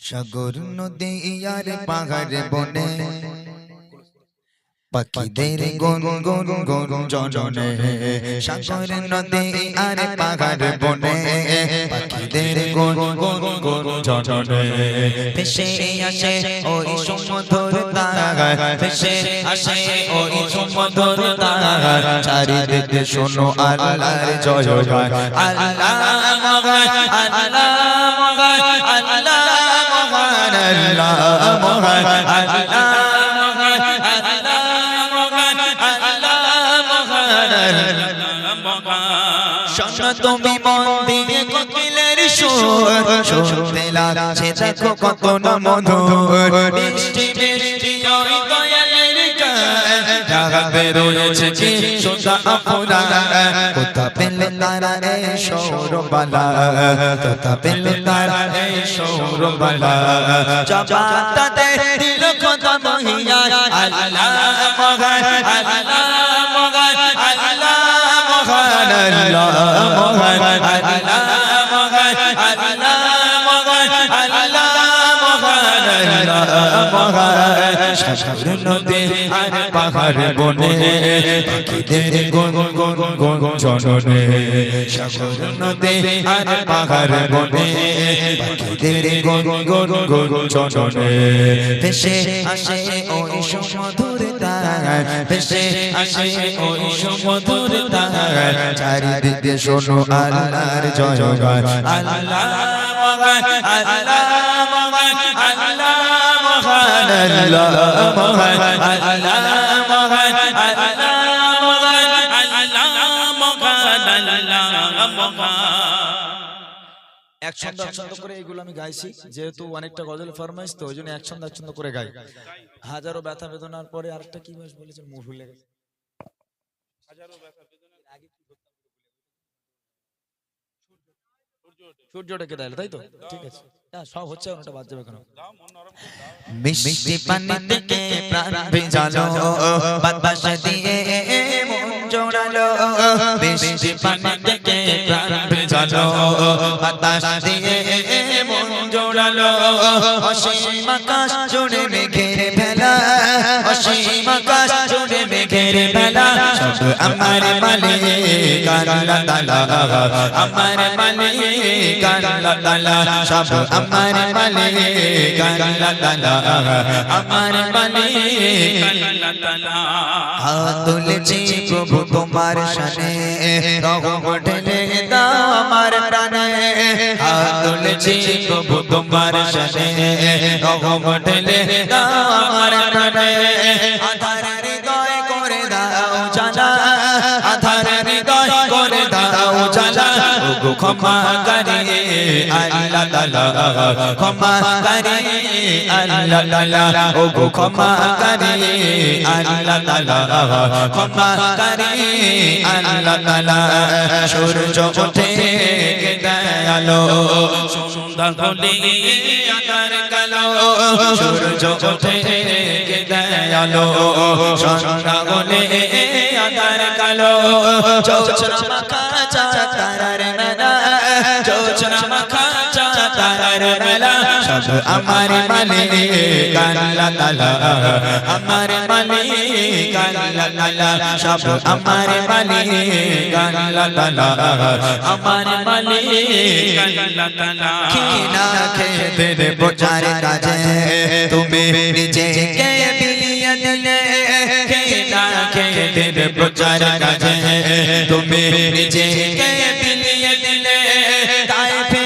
সাগর নদী আর পাহাড় বনে পাখিদের গুন গুন গুন জননে সাগর নদী আর পাহাড় বনে পাখিদের গুন গুন গুন জননে ভেসে আসে ওই ভেসে আসে ওই চারিদিকে শোনো আল্লাহর জয় গান আল্লাহ আল্লাহ তুমি মন দিয়ে কোকিলের সুর শুনতে লাগছে দেখো কত না মধুর মিষ্টি মিষ্টি ওই দয়ালের গান জাগাতে রয়েছে কি সোজা আপনা কোথা পেলে তারা এই সৌরবালা তথা পেলে তারা এই সৌরবালা জবাতা দে দিল কত মহিয়া আল্লাহ মগান আল্লাহ মগান আল্লাহ মগান আল্লাহ মগান আল্লাহ সাগর নদী আর পাহাড় বনে পাখিদের গুন গুন গুন জননে সাগর নদী আর পাহাড় বনে পাখিদের গুন গুন গুন জননে ভেসে আসে ওই সমুদ্র তার ভেসে আসে ওই সমুদ্র তার চারিদিকে শোনো আল্লাহর জয় গান আল্লাহ আল্লাহ আল্লাহ এক আমি গাইছি, যেহেতু অনেকটা গজল ফরমাইশ, তো ওই এক ছন্দ এক ছন্দ করে গাই। হাজারো ব্যথা বেদনার পরে আরেকটা কি বলেছেন? মুখ ভুলে গেছে সূর্য ডেকে দেয় তাই তো? ঠিক আছে। হ্যাঁ সব হচ্ছে ওটা বাদ যাবে কেন? মিষ্টি পানি থেকে প্রাণ ভেজালো বাতাস দিয়ে মন জোড়ালো। মিষ্টি পানি থেকে প্রাণ ভেজালো বাতাস দিয়ে মন জোড়ালো। অসীম আকাশ আমার মালিক আল্লাহ তাআলা আমার মালিক আল্লাহ তাআলা সব প্রভু তোমার শানে আমার প্রাণে প্রভু তোমার শানে আমার প্রাণে ক্ষমা করে আল্লাহ তাআলা ক্ষমা করে আল্লাহ তাআলা ওগো ক্ষমা করে আল্লাহ তাআলা ক্ষমা করে আল্লাহ তাআলা সূর্য ওঠে দয়ালো। সন্ধ্যা হলে আকার কালো। সূর্য ওঠে দয়ালো। সন্ধ্যা হলে আকার কালো। চৌচরা চাতারার মেলা সব আমার মালিক আল্লাহ তাআলা আমার মালিক আল্লাহ তাআলা সব আমার মালিক আল্লাহ তাআলা আমার মালিক আল্লাহ তাআলা কিনা খেতে রে বোঝার কাজে তুমি নিজেকে বিলিয়ে দিলে কিনা খেতে রে বোঝার কাজে তুমি নিজেকে বিলিয়ে দিলে তাই ফে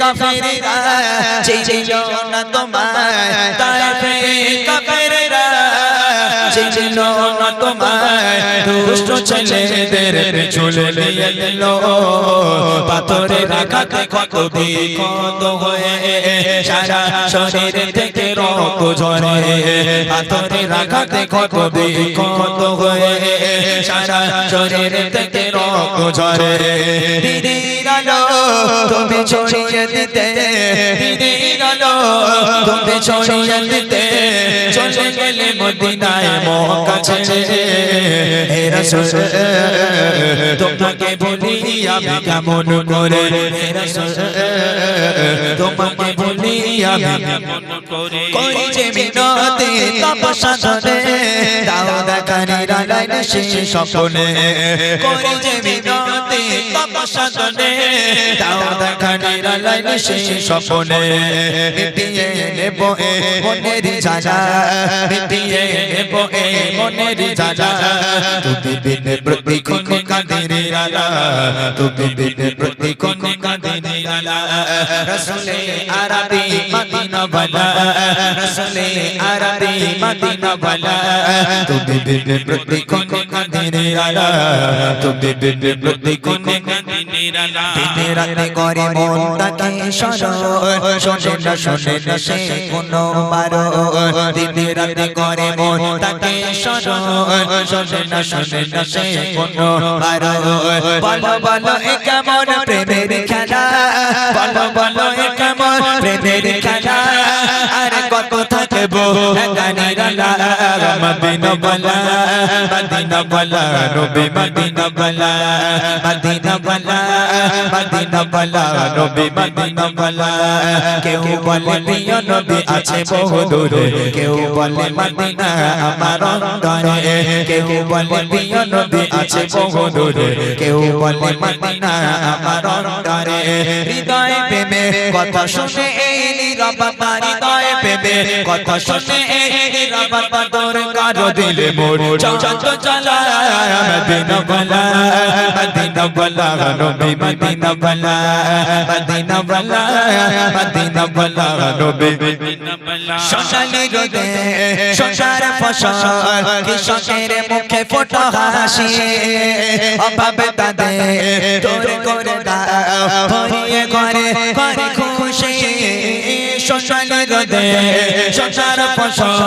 কাফেররা সেই না ছিল না তোমার দুষ্ট ছেলেদের চলে নিয়ে দিল। পাথরে রাখাতে কত বিপদ হয়ে সারা শরীর থেকে রক্ত ঝরে। পাথরে রাখাতে কত হয়ে সারা শরীর থেকে রক্ত ঝরে। তুমি ছড়িয়ে দিতে। তুমি ছড়িয়ে দিতে। চলে গেলে মদিনায় মক্কা ছেড়ে হে রাসূল তোমাকে বলি আমি কেমন করে? হে রাসূল তোমাকে বলি আমি কেমন করে? করি যে মিনতি তপস্যা ধরে দাও দেখানি রালাইলে সেই স্বপ্নে। করি যে মিনতি তপস্যা ধরে দাও দেখানি রালাইলে সেই স্বপ্নে। মিটিয়ে নেব মনের জ্বালা মিটিয়ে নেব এ মনের জ্বালা তুমি বিনে প্রতিক্ষণ কাঁদিরে আলা তুমি বিনে প্রতিক্ষণ কাঁদিরে আলা রসুলে আরবি মদিনা বালা রসুলে আরবি মদিনা বালা তুমি বিনে প্রতিক্ষণ কাঁদিরে আলা তুমি বিনে প্রতিক্ষণ কাঁদিরে আলা দিনে রাতে করে মনটাকে সরল শোনে না শোনে না সে কোনো বারো দিনে রাতে করে মনটাকে সরল শোনে না শোনে না সে কোনো বারো বলো বলো এ কেমন প্রেমের খেলা? বলো বলো এ কেমন প্রেমের খেলা? আরে কত গানের মদিনা বলা মদিনা বলা নবী মদিনা বলা মদিনা বলা মদিনা বলা নবী মদিনা বলা কেউ বলে, প্রিয় নবী আছে বহু দূরে। কেউ বলে, মদিনা আমার অন্তরে। কেউ বলে, প্রিয় নবী আছে বহু দূরে। কেউ বলে, মদিনা আমার অন্তরে। হৃদয় প্রেমে কথা শুনে এই নীরবতা হৃদয় কথা শুনে নীরবতা তোর কারও দিলে মোর। চঞ্চল চলা মদিনা বলা মদিনা বলা, নবী মদিনা বলা মদিনা বলা মদিনা বলা, নবী সোনালি রোদে সোনার ফসল কৃষকের মুখে ফোটা হাসি, অভাবে তাদের তোর করে দাও। ভরিয়ে ঘরে ঘরে খুশি সোনালি রোদে সোনার ফসল,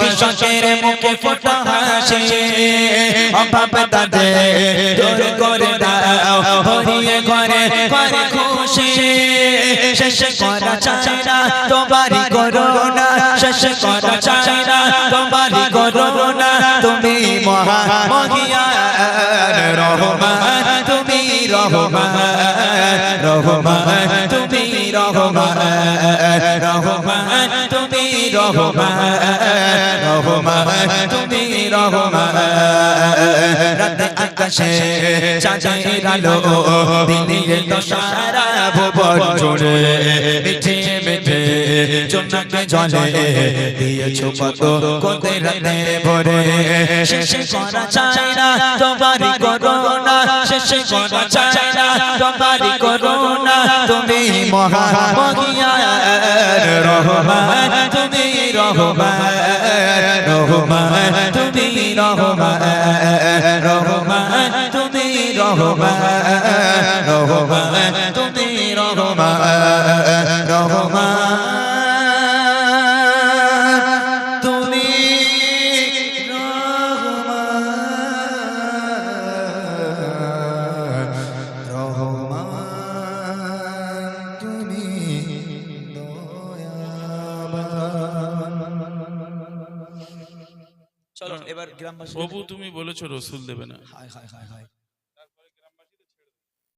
কৃষকের মুখে ফোটা হাসি। অভাবে তাদের তোর করে দাও, ভরিয়ে ঘরে ঘরে খুশি। শেষ করা চাই না তোমারই করোনা শেষ করা চাই না তোমারই করোনা তুমি মহা মহিয়ান রহমান, তুমি রহমান। রহমান তুমি রহমান রহমান তুমি রহমান রহমান তুমি রহমান রাতে আকাশে চাঁদের আলো দিনের তো সারা ভুবন জুড়ে। মিঠে জলে দিয়েছ কত কোতে রাতে ভরে। শেষ করা চাই না, তোমারই করোনা। শেষ করা চাই না, তোমারই করোনা। তুমি মহা মহিয়ান রহমান, তুমি রহমান রহমান, তুমি রহমান রহমান, তুমি রহমান রহমান। গ্রামবাসী প্রভু তুমি বলেছ রসুল দেবে না। হায় হায় হায় হায়।